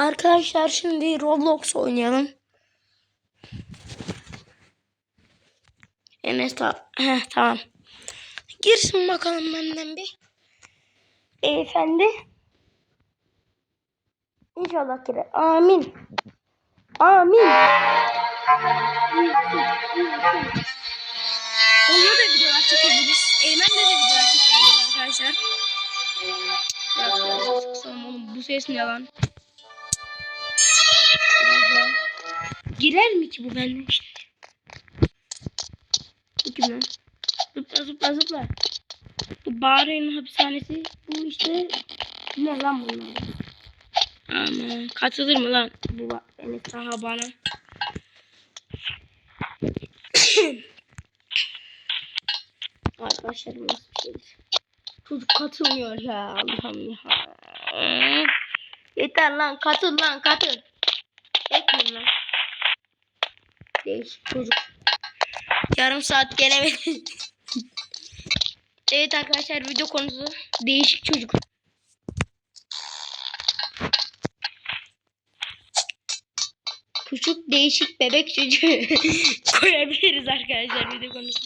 Arkadaşlar şimdi Roblox oynayalım. Enes ta Heh, tamam. Girsin bakalım benden bir. Beyefendi. İnşallah girer. Amin. Amin. Onunla da videolar çekebiliriz. Eymen'le de videolar çekebiliriz arkadaşlar. Biraz ses kısalım oğlum. Bu ses ne lan? Girer mi ki bu şimdi? Bu kim lan? Zıpla zıpla zıpla. Bu Bahreyn hapishanesi. Bu işte ne lan bunlar? Aman katılır mı lan bu beni daha bana? Arkadaşlar nasıl bir şeydir? Çocuk katılmıyor ya Allah'ım ya. Yeter lan katıl lan katıl. Ekmeyin lan. Değişik çocuk. Yarım saat gelemedi. evet arkadaşlar video konusu değişik çocuk. Küçük değişik bebek çocuğu koyabiliriz arkadaşlar video konusu.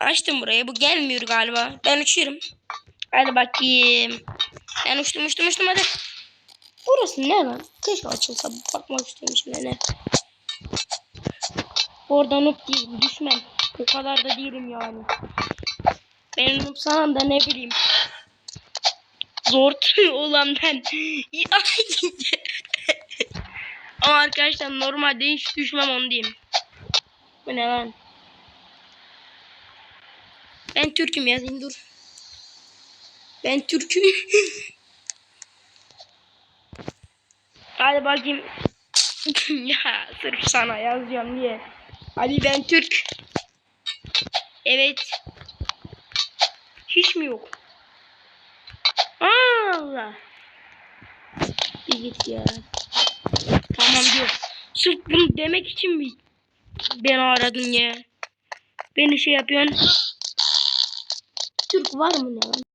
Açtım burayı. Bu gelmiyor galiba. Ben uçuyorum. Hadi bakayım. Ben uçtum uçtum uçtum hadi. Burası ne lan? Keşke açılsa bakmak istiyorum şimdi ne. Oradan noob değilim düşmem. O kadar da değilim yani. Ben noob da ne bileyim. Zor olan ben. Ama arkadaşlar normalde hiç düşmem onu diyeyim. Bu ne lan? Ben Türk'üm yazayım dur. Ben Türk'üm. Hadi bakayım. ya sırf sana yazacağım diye. Hadi ben Türk. Evet. Hiç mi yok? Allah. Bir git ya. Tamam diyor. Sırf bunu demek için mi beni aradın ya? Beni şey yapıyorsun. Türk var mı ne?